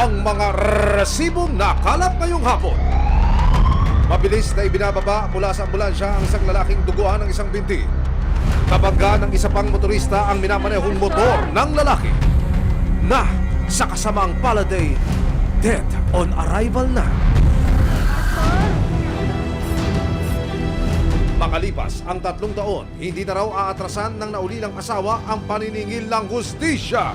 ang mga resibong nakalap ngayong hapon. Mabilis na ibinababa mula sa ambulansya ang isang lalaking duguan ng isang binti. Kabangga ng isa pang motorista ang minamanehong motor ng lalaki na sa kasamaang paladay, dead on arrival na. Makalipas ang tatlong taon, hindi na raw aatrasan ng naulilang asawa ang paniningil ng hustisya.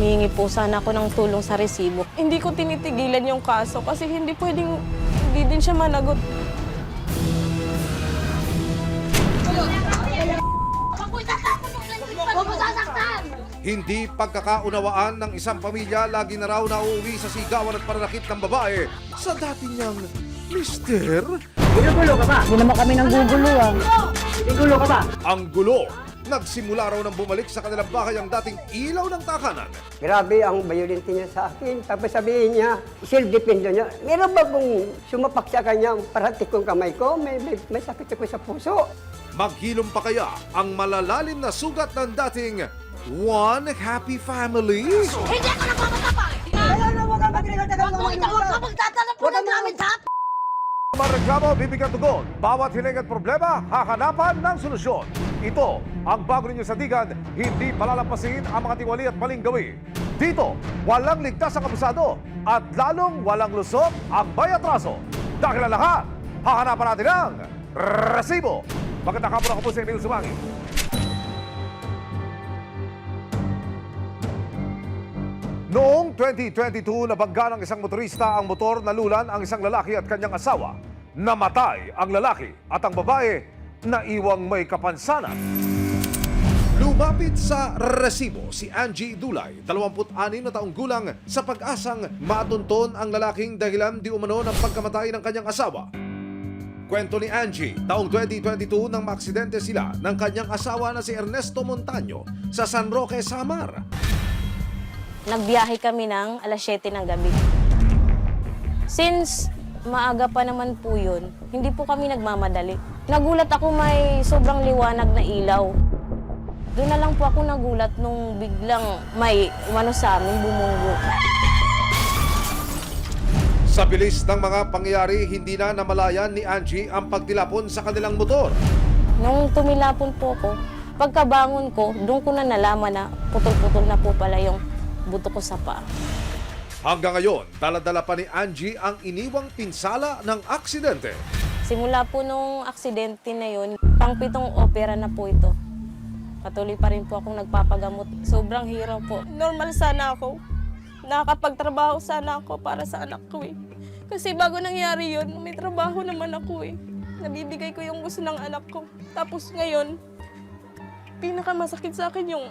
Humingi po sana ako ng tulong sa resibo. Hindi ko tinitigilan yung kaso kasi hindi pwedeng hindi din siya managot. Hindi pagkakaunawaan ng isang pamilya lagi na raw nauuwi sa sigawan at pananakit ng babae sa dati niyang Mister. Ginugulo ka ba? Hindi naman kami nang guguluhan. Ginugulo ka ba? Ang gulo, nagsimula raw ng bumalik sa kanilang bahay ang dating ilaw ng takanan. Grabe ang violent niya sa akin. Tapos sabihin niya, self-defense niya. Meron ba kung sumapak sa kanya paratik kong kamay ko? May, may, may sakit ako sa puso. Maghilom pa kaya ang malalalim na sugat ng dating One Happy Family? Hindi ako nagmamatapang! Kaya na wala magregalta Huwag mo ito! Huwag ka po ng gamit, ha? Mga reklamo, bibigyan tugon. Bawat hiling at problema, hakanapan ng solusyon. Ito ang bago ninyo sandigan, hindi palalampasin ang mga tiwali at maling gawi. Dito, walang ligtas ang abusado at lalong walang lusot ang bayatraso. Dahil ang lahat, hahanapan natin ang resibo. Magandang hapon ako po si Emil Sumangi. Noong 2022, nabangga ng isang motorista ang motor na lulan ang isang lalaki at kanyang asawa. Namatay ang lalaki at ang babae na iwang may kapansanan. Lumapit sa resibo si Angie Dulay, 26 na taong gulang sa pag-asang matunton ang lalaking dahilan di umano ng pagkamatay ng kanyang asawa. Kwento ni Angie, taong 2022 nang maaksidente sila ng kanyang asawa na si Ernesto Montaño sa San Roque, Samar. Nagbiyahe kami ng alas 7 ng gabi. Since maaga pa naman po yun, hindi po kami nagmamadali. Nagulat ako may sobrang liwanag na ilaw. Doon na lang po ako nagulat nung biglang may umano sa amin bumunggo. Sa bilis ng mga pangyayari, hindi na namalayan ni Angie ang pagtilapon sa kanilang motor. Nung tumilapon po ko, pagkabangon ko, doon ko na nalaman na putol-putol na po pala yung buto ko sa paa. Hanggang ngayon, daladala pa ni Angie ang iniwang pinsala ng aksidente. Simula po nung aksidente na yun, pangpitong opera na po ito. Patuloy pa rin po akong nagpapagamot. Sobrang hirap po. Normal sana ako. Nakakapagtrabaho sana ako para sa anak ko eh. Kasi bago nangyari yun, may trabaho naman ako eh. Nabibigay ko yung gusto ng anak ko. Tapos ngayon, pinakamasakit sa akin yung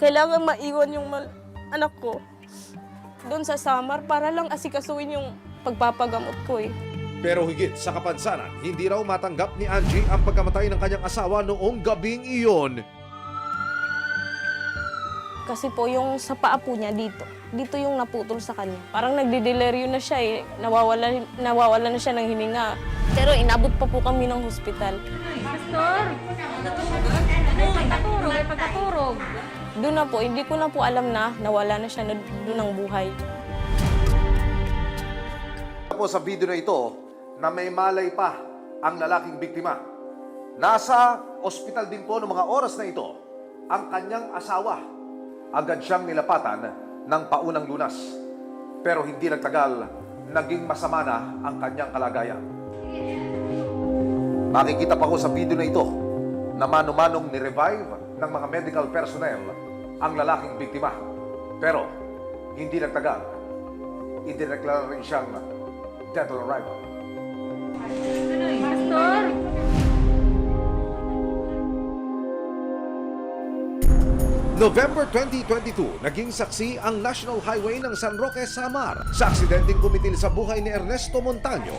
kailangan maiwan yung anak ko doon sa Samar para lang asikasuin yung pagpapagamot ko eh. Pero higit sa kapansanan, hindi raw matanggap ni Angie ang pagkamatay ng kanyang asawa noong gabing iyon. Kasi po yung sa paa po niya dito, dito yung naputol sa kanya. Parang nagdideleryo na siya eh, nawawala, nawawala na siya ng hininga. Pero inabot pa po kami ng hospital. Pastor! Pagkaturog, ay pagkaturog. Doon na po, hindi ko na po alam na nawala na siya na doon ng buhay. po sa video na ito na may malay pa ang lalaking biktima. Nasa ospital din po noong mga oras na ito ang kanyang asawa. Agad siyang nilapatan ng paunang lunas. Pero hindi nagtagal, naging masama na ang kanyang kalagayan. Makikita pa ko sa video na ito na mano-manong ni-revive ng mga medical personnel ang lalaking biktima. Pero hindi nagtagal, idineklara rin siyang dead on arrival. Pastor! November 2022, naging saksi ang National Highway ng San Roque, Samar sa aksidenteng kumitil sa buhay ni Ernesto Montaño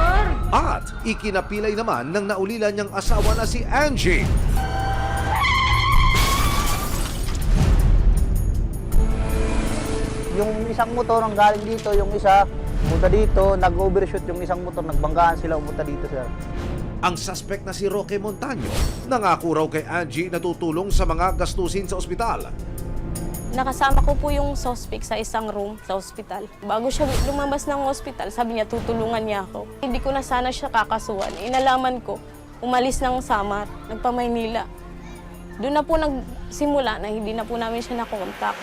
Pastor! at ikinapilay naman ng naulila niyang asawa na si Angie. Yung isang motor ang galing dito, yung isa punta dito, nag-overshoot yung isang motor, nagbanggaan sila umunta dito sir. Ang suspect na si Roque Montaño nangako raw kay Angie na tutulong sa mga gastusin sa ospital. Nakasama ko po yung suspect sa isang room sa ospital. Bago siya lumabas ng ospital, sabi niya tutulungan niya ako. Hindi ko na sana siya kakasuhan. Inalaman ko, umalis ng Samar, nagpa-Maynila. Doon na po nagsimula na hindi na po namin siya nakontak.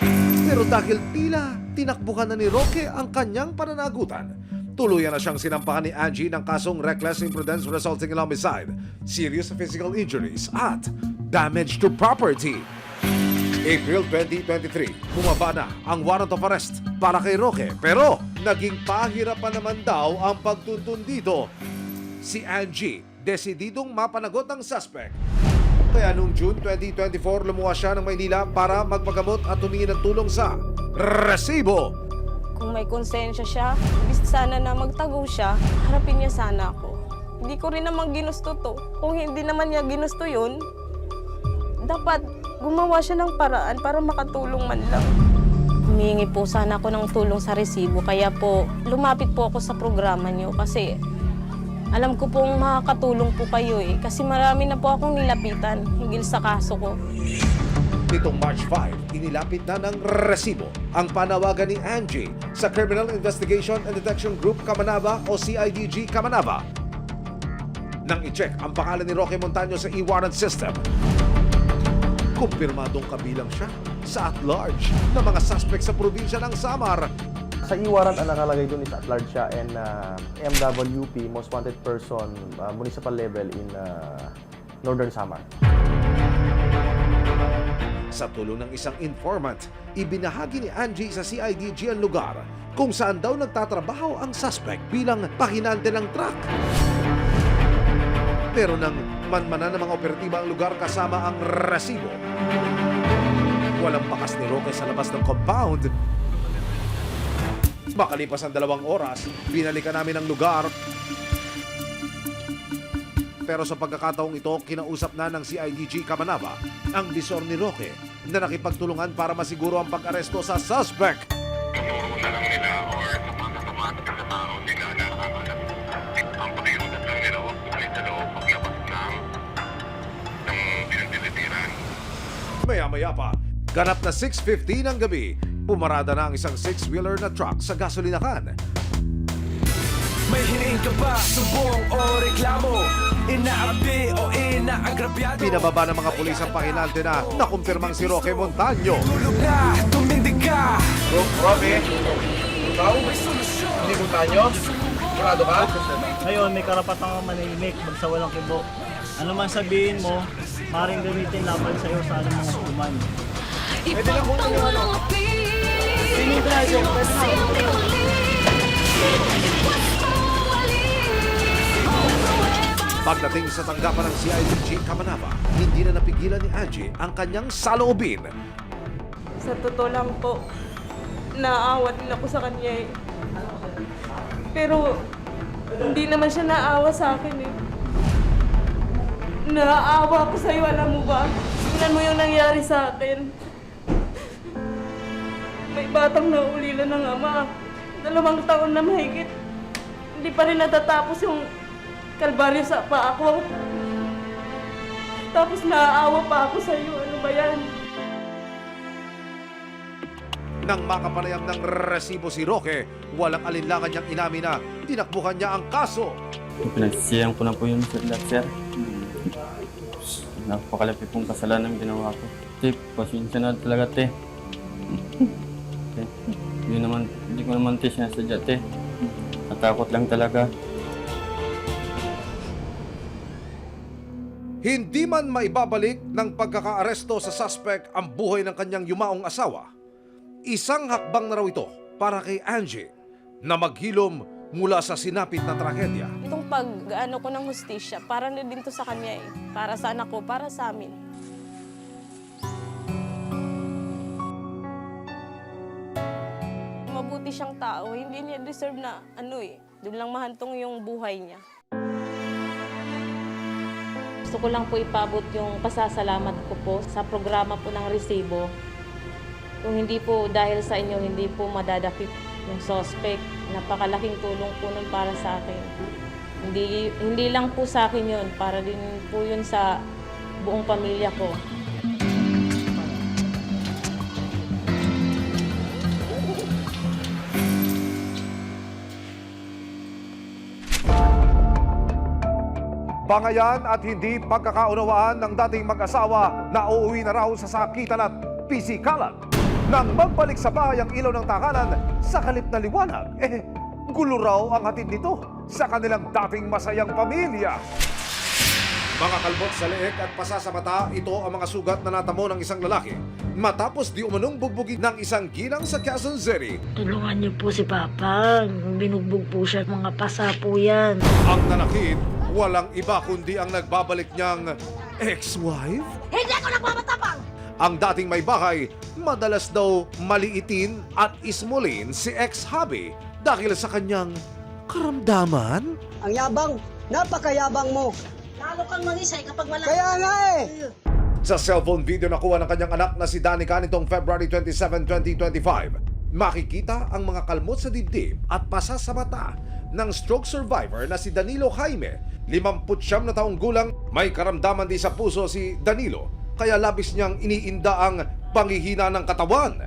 Pero dahil tila tinakbuhan na ni Roque ang kanyang pananagutan, tuluyan na siyang sinampahan ni Angie ng kasong reckless imprudence resulting in homicide, serious physical injuries at damage to property. April 2023, bumaba na ang warrant of arrest para kay Roque. Pero naging pahirapan naman daw ang pagtuntun dito. Si Angie, desididong mapanagot ang suspect. Kaya noong June 2024, lumuwas siya ng Maynila para magpagamot at humingi ng tulong sa resibo. Kung may konsensya siya, bis sana na magtago siya, harapin niya sana ako. Hindi ko rin naman ginusto to. Kung hindi naman niya ginusto yun, dapat gumawa siya ng paraan para makatulong man lang. Humingi po sana ako ng tulong sa resibo, kaya po lumapit po ako sa programa niyo kasi alam ko pong makakatulong po kayo eh. Kasi marami na po akong nilapitan higil sa kaso ko. Nitong March 5, inilapit na ng resibo ang panawagan ni Angie sa Criminal Investigation and Detection Group Kamanaba o CIDG Kamanaba. Nang i-check ang pangalan ni Roque Montaño sa e-warrant system, kumpirmadong kabilang siya sa at-large ng mga suspect sa probinsya ng Samar. Sa e-warrant ang nakalagay doon is at large siya and uh, MWP, most wanted person, uh, municipal level in uh, Northern Samar. Sa tulong ng isang informant, ibinahagi ni Angie sa CIDG ang lugar kung saan daw nagtatrabaho ang suspect bilang pahinante ng truck. Pero nang manmanan ng mga operatiba ang lugar kasama ang resibo, walang bakas ni Roque sa labas ng compound. Makalipas ang dalawang oras, binalikan namin ang lugar pero sa pagkakataong ito, kinausap na ng CIDG Kamanaba ang disor ni Roque na nakipagtulungan para masiguro ang pag-aresto sa suspect. Tinuro na lang nila or Maya-maya pa, ganap na 6.50 ng gabi, pumarada na ang isang six-wheeler na truck sa gasolinakan. May hiling ka ba, sumbong o reklamo? Inaapi o inaagrabyado? Pinababa ng mga pulis ang pahinante na nakumpirmang si Roque Montaño. Tulog na, tumindig ka Ngayon, may karapatan kang manahimik, magsawalang kibo. Ano man sabihin mo, maring gamitin laban sa'yo sa anong mga hukuman. Pwede lang kung ano ano. Project, pwede na. Pagdating sa tanggapan ng CIDG Kamanaba, hindi na napigilan ni Angie ang kanyang saloobin. Sa totoo lang po, naawa din ako sa kanya eh. Pero hindi naman siya naawa sa akin eh. Naaawa ako sa'yo, alam mo ba? Tingnan mo yung nangyari sa akin. May batang naulila ng ama. Dalawang taon na mahigit. Hindi pa rin natatapos yung kalbaryo sa pa ako. Tapos naaawa pa ako sa'yo. Ano ba yan? Nang makapanayam ng resibo si Roque, walang alinlangan niyang inamin na tinakbuhan niya ang kaso. Pinagsisiyang ko na po yun sir, Napakalaki pong kasalanan ginawa ko. Te, pasensya na talaga, te. te. Hindi naman, hindi ko naman te sinasadya, te. Natakot lang talaga. Hindi man maibabalik ng pagkakaaresto sa suspect ang buhay ng kanyang yumaong asawa, isang hakbang na raw ito para kay Angie na maghilom mula sa sinapit na trahedya. Itong pag ano ko ng hustisya, para na din to sa kanya eh. Para sa anak ko, para sa amin. Mabuti siyang tao, hindi niya deserve na ano eh. Doon lang mahantong yung buhay niya. Gusto ko lang po ipabot yung pasasalamat ko po sa programa po ng resibo. Kung hindi po dahil sa inyo, hindi po madadakip yung suspect. Napakalaking tulong po nun para sa akin. Hindi, hindi lang po sa akin yun, para din po yun sa buong pamilya ko. Bangayan at hindi pagkakaunawaan ng dating mag-asawa na uuwi na raw sa sakitan at pisikalan. Nang magbalik sa bahay ang ilaw ng takanan sa kalip na liwanag, eh, gulo raw ang hatid nito sa kanilang dating masayang pamilya. Mga kalbot sa leeg at pasa sa mata, ito ang mga sugat na natamo ng isang lalaki matapos di umanong bugbugin ng isang ginang sa Quezon City. Tulungan niyo po si Papa. Binugbog po siya. Mga pasa po yan. Ang nanakit, walang iba kundi ang nagbabalik niyang ex-wife? Hindi ako nagmamatapang! Ang dating may bahay, madalas daw maliitin at ismulin si ex-hubby dahil sa kanyang karamdaman? Ang yabang, napakayabang mo. Lalo kang mangisay kapag malaki. Kaya nga eh. Sa cellphone video na kuha ng kanyang anak na si Danica nitong February 27, 2025, makikita ang mga kalmot sa dibdib at pasa sa mata ng stroke survivor na si Danilo Jaime. 59 na taong gulang, may karamdaman din sa puso si Danilo, kaya labis niyang iniinda ang pangihina ng katawan.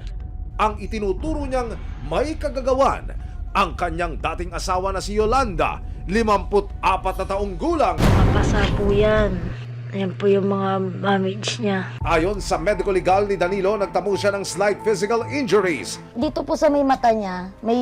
Ang itinuturo niyang may kagagawan ang kanyang dating asawa na si Yolanda, 54 na taong gulang Mga pasa po yan. Ayan po yung mga damage niya. Ayon sa medical legal ni Danilo, nagtamo siya ng slight physical injuries. Dito po sa may mata niya, may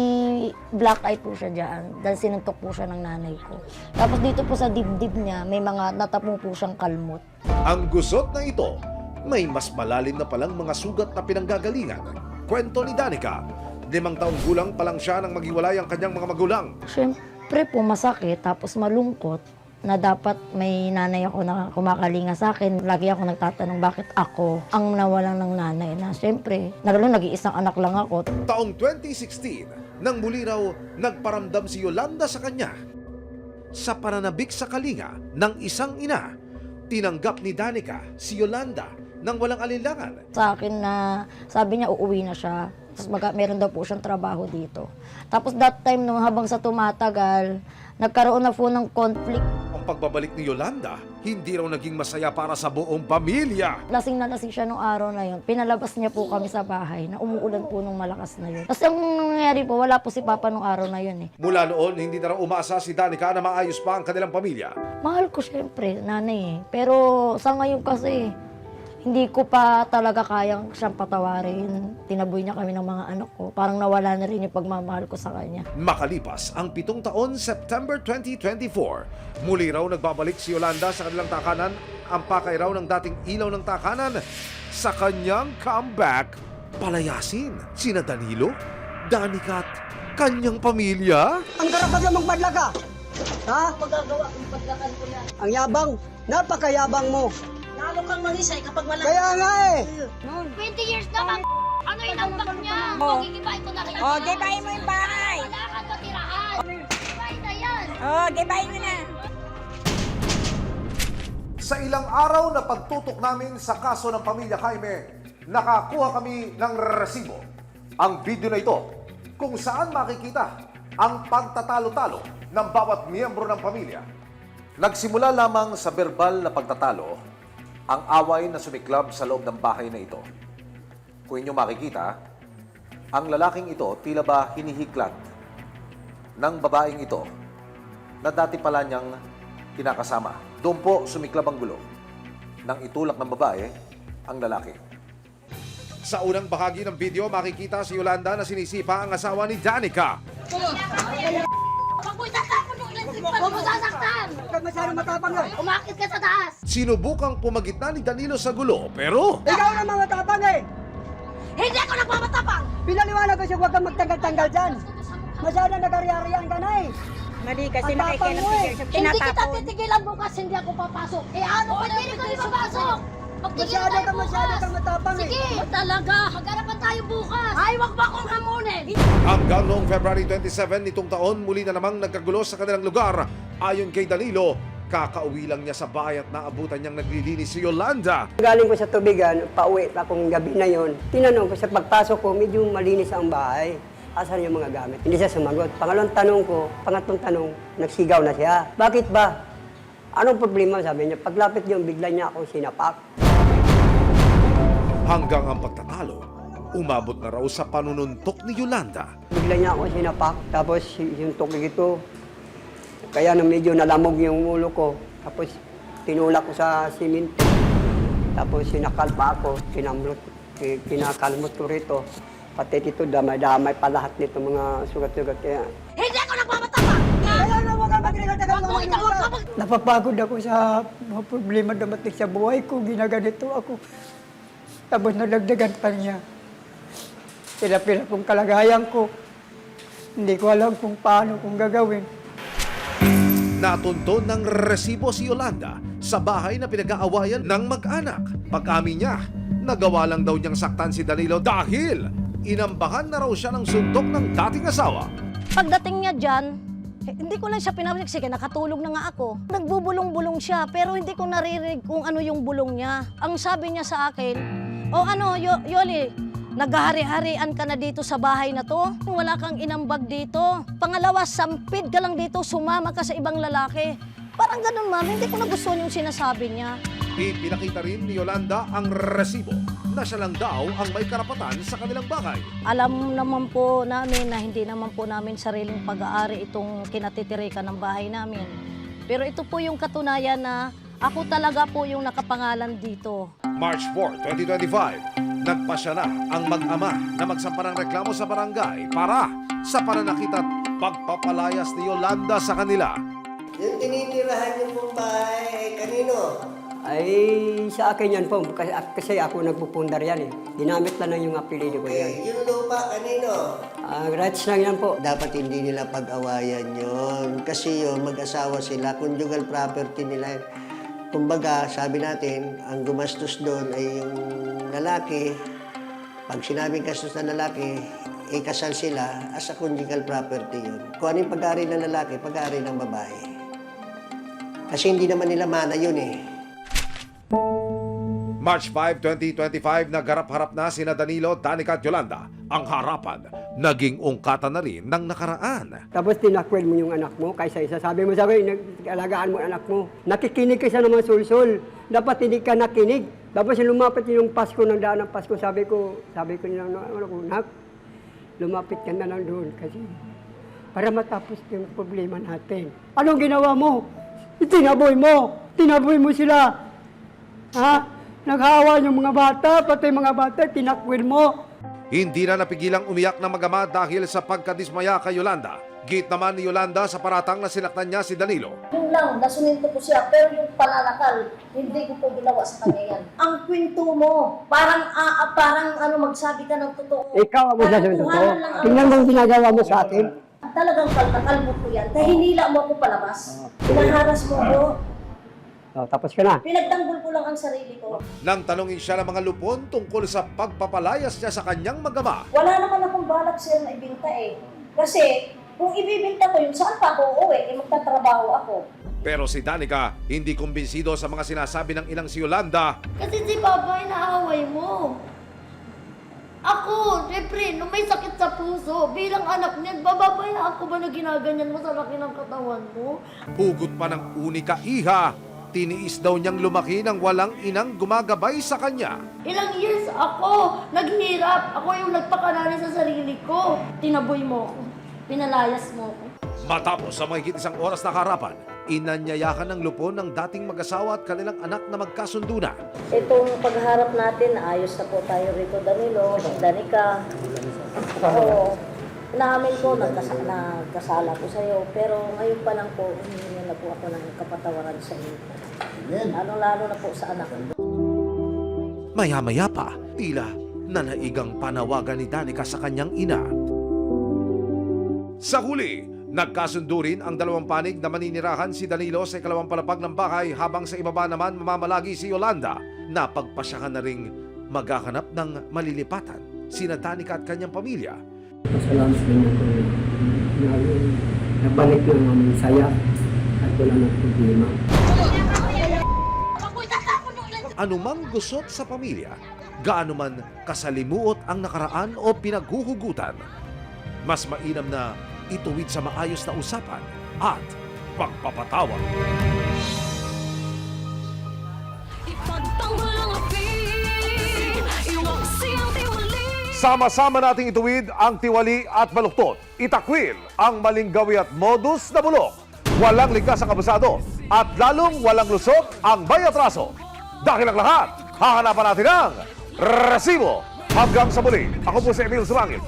black eye po siya dyan dahil sinuntok po siya ng nanay ko. Tapos dito po sa dibdib niya, may mga natapo po siyang kalmot. Ang gusot na ito, may mas malalim na palang mga sugat na pinanggagalingan. Kwento ni Danica, limang taong gulang pa lang siya nang maghiwalay ang kanyang mga magulang. Siyempre po masakit, tapos malungkot na dapat may nanay ako na kumakalinga sa akin. Lagi ako nagtatanong bakit ako ang nawalan ng nanay na siyempre, nagalo nag-iisang anak lang ako. Taong 2016, nang muli raw nagparamdam si Yolanda sa kanya. Sa pananabik sa kalinga ng isang ina, tinanggap ni Danica si Yolanda nang walang alinlangan. sa akin na sabi niya uuwi na siya. Tapos maga, meron daw po siyang trabaho dito. Tapos that time, nung habang sa tumatagal, nagkaroon na po ng conflict. Ang pagbabalik ni Yolanda, hindi raw naging masaya para sa buong pamilya. Lasing na lasing siya nung araw na yun. Pinalabas niya po kami sa bahay na umuulan po nung malakas na yun. Tapos ang nangyayari po, wala po si Papa nung araw na yun eh. Mula noon, hindi na raw umasa si Danica na maayos pa ang kanilang pamilya. Mahal ko siyempre, nanay eh. Pero sa ngayon kasi, hindi ko pa talaga kayang siyang patawarin. Tinaboy niya kami ng mga anak ko. Parang nawala na rin yung pagmamahal ko sa kanya. Makalipas ang pitong taon, September 2024, muli raw nagbabalik si Yolanda sa kanilang takanan, ang pakay raw ng dating ilaw ng takanan sa kanyang comeback. Palayasin sina Danilo, Danica at kanyang pamilya. Ang karapat lamang padla ka. Ha? Magagawa kong paglakan ko yan. Ang yabang, napakayabang mo. Lalo kang mangisay kapag malaki. Kaya nga eh. 20 years na bang ano yung ambak niya? Oh. Magigibahin ko na rin. Oh, gibayin mo yung bahay. Wala kang matirahan. Gibahin na yan. Oh, gibayin mo na. Sa ilang araw na pagtutok namin sa kaso ng pamilya Jaime, nakakuha kami ng resibo. Ang video na ito kung saan makikita ang pagtatalo-talo ng bawat miyembro ng pamilya. Nagsimula lamang sa verbal na pagtatalo ang away na sumiklab sa loob ng bahay na ito. Kung inyo makikita, ang lalaking ito tila ba hinihiklat ng babaeng ito na dati pala niyang kinakasama. Doon po sumiklab ang gulo nang itulak ng babae ang lalaki. Sa unang bahagi ng video, makikita si Yolanda na sinisipa ang asawa ni Danica. Huwag mo sasaktan. Huwag masyadong matapang eh. Umakit ka sa taas. Sinubukang pumagitna ni Danilo sa gulo, pero Ikaw naman matapang eh. Hindi ako nagmamatapang. Pinaliwanag ko siya huwag kang magtanggal-tanggal dyan. Masyado nagariariyan ka na eh. Mali kasi mo si eh. Gershom. Hindi kita Tinatapon. titigilan bukas, hindi ako papasok. Eh ano ka hindi ko papasok? Magtigilan Masyado tayo ka, masyado bukas. ka matapang eh. Sige, talaga. Magkarapan tayo bukas. Ay, wag mo akong hamunin. hanggang noong February 27 nitong taon, muli na namang nagkagulo sa kanilang lugar. Ayon kay Danilo, kakauwi lang niya sa bahay at naabutan niyang naglilinis si Yolanda. Galing ko sa tubigan, pauwi akong gabi na yon. Tinanong ko sa pagpasok ko, medyo malinis ang bahay. Asan yung mga gamit? Hindi siya sumagot. Pangalawang tanong ko, pangatlong tanong, nagsigaw na siya. Bakit ba? Anong problema? Sabi niya, paglapit niyo, bigla niya ako sinapak. Hanggang ang pagtatalo, umabot na raw sa panununtok ni Yolanda. Bigla niya ako sinapak. Tapos yung tukig ito, kaya na medyo nalamog yung ulo ko. Tapos tinulak ko sa simento. Tapos sinakal pa ako, kinamlot, ki- kinakalmot ko rito. Pati dito, damay-damay pa lahat nito mga sugat-sugat. Kaya napapagod ako sa mga problema dumating sa buhay ko. Ginaganito ako. Tapos nalagdagan pa niya. Pila-pila kong kalagayan ko. Hindi ko alam kung paano kung gagawin. Natunton ng resibo si Yolanda sa bahay na pinag-aawayan ng mag-anak. Pag-amin niya, nagawa lang daw niyang saktan si Danilo dahil inambahan na raw siya ng suntok ng dating asawa. Pagdating niya dyan, hindi ko lang siya pinabalik. Sige, nakatulog na nga ako. Nagbubulong-bulong siya, pero hindi ko naririnig kung ano yung bulong niya. Ang sabi niya sa akin, o ano, Yo- Yoli, naghahari-harian ka na dito sa bahay na to? Wala kang inambag dito. Pangalawa, sampid ka lang dito, sumama ka sa ibang lalaki. Parang ganun, ma'am. Hindi ko nagustuhan yung sinasabi niya. Ipinakita rin ni Yolanda ang resibo na siya lang daw ang may karapatan sa kanilang bahay. Alam naman po namin na hindi naman po namin sariling pag-aari itong kinatitirikan ng bahay namin. Pero ito po yung katunayan na ako talaga po yung nakapangalan dito. March 4, 2025, nagpasya na ang mag-ama na magsampa ng reklamo sa barangay para sa pananakit at pagpapalayas ni Yolanda sa kanila. Yung tinitirahan niyo pong bahay, ay kanino? Ay, sa akin yan po. Kasi, kasi ako nagpupundar yan eh. Ginamit lang ng yung apelido ko yan. Yung lupa, kanino? Ah, rights lang yan po. Dapat hindi nila pag-awayan yon Kasi yun, mag-asawa sila, conjugal property nila. Kumbaga, sabi natin, ang gumastos doon ay yung lalaki. Pag sinabing gastos ng lalaki, ikasal sila as a conjugal property yun. Kung ano yung pag-aari ng lalaki, pag-aari ng babae. Kasi hindi naman nila mana yun eh. March 5, 2025, nagharap-harap na sina Danilo, Danica at Yolanda. Ang harapan, naging ungkatan na rin ng nakaraan. Tapos tinakwil mo yung anak mo kaysa isa. Sabi mo sa akin, nag-alagaan mo anak mo. Nakikinig ka sa naman sulsul. Dapat hindi ka nakinig. Tapos lumapit yung Pasko ng daan ng Pasko. Sabi ko, sabi ko nilang, ano ko, nak, lumapit ka na lang doon kasi para matapos yung problema natin. Anong ginawa mo? Tinaboy mo. Tinaboy mo sila. Ha? Naghawa yung mga bata, pati mga bata, tinakwil mo. Hindi na napigilang umiyak ng magama dahil sa pagkadismaya kay Yolanda. Git naman ni Yolanda sa paratang na sinaktan niya si Danilo. Yun lang, nasuninto ko siya, pero yung pananakal, hindi ko po ginawa sa kanya yan. Ang kwento mo, parang, ah, ah, parang ano, magsabi ka ng totoo. Ikaw ang magsasabi ng totoo. tuhanan lang ang- Tingnan mo ang ginagawa mo sa akin. Talagang kaltakal mo ko yan. Dahil hinila mo ako palabas. Pinaharas mo ko. Oh, tapos ka na. Pinagtanggol ko lang ang sarili ko. Nang tanongin siya ng mga lupon tungkol sa pagpapalayas niya sa kanyang magama, Wala naman akong balak sir na ibinta eh. Kasi kung ibibinta ko yun, saan pa ako uuwi? Eh magtatrabaho ako. pero si Danica hindi kumbinsido sa mga sinasabi ng ilang si Yolanda Kasi si Papa inaaway mo. Ako, syempre, nung may sakit sa puso, bilang anak niyan, bababaya ako ba na ginaganyan mo sa laki ng katawan mo? Hugot pa ng unika iha, tiniis daw niyang lumaki ng walang inang gumagabay sa kanya. Ilang years ako, naghirap. Ako yung nagpakanali sa sarili ko. Tinaboy mo ako. Pinalayas mo ako. Matapos sa mahigit isang oras na harapan, inanyayakan ng lupon ng dating mag-asawa at kanilang anak na magkasundo na. Itong pagharap natin, ayos na po tayo rito, Danilo, Danica. Oo. Namin ko, nagkasa, nagkasala ko sa'yo. Pero ngayon pa lang po, humingi na po ako ng kapatawaran sa iyo. Lalo-lalo na po sa anak ko. Maya-maya pa, tila nanaigang panawagan ni Danica sa kanyang ina. Sa huli, nagkasundo rin ang dalawang panig na maninirahan si Danilo sa ikalawang palapag ng bahay habang sa ibaba naman mamamalagi si Yolanda na pagpasyahan na ring maghahanap ng malilipatan sina Danica at kanyang pamilya. Pasalamat sa inyo po. Nabalik lang namin saya at wala nang problema. Anumang gusot sa pamilya, gaano man kasalimuot ang nakaraan o pinaghuhugutan, mas mainam na ituwid sa maayos na usapan at pagpapatawa. Sama-sama nating ituwid ang tiwali at baluktot. Itakwil ang maling gawi at modus na bulok. Walang ligtas ang abusado. at lalong walang lusot ang may. Dahil ang lahat, hahanapan natin ang resibo. Hanggang sa muli, ako po si Emil Sumangil.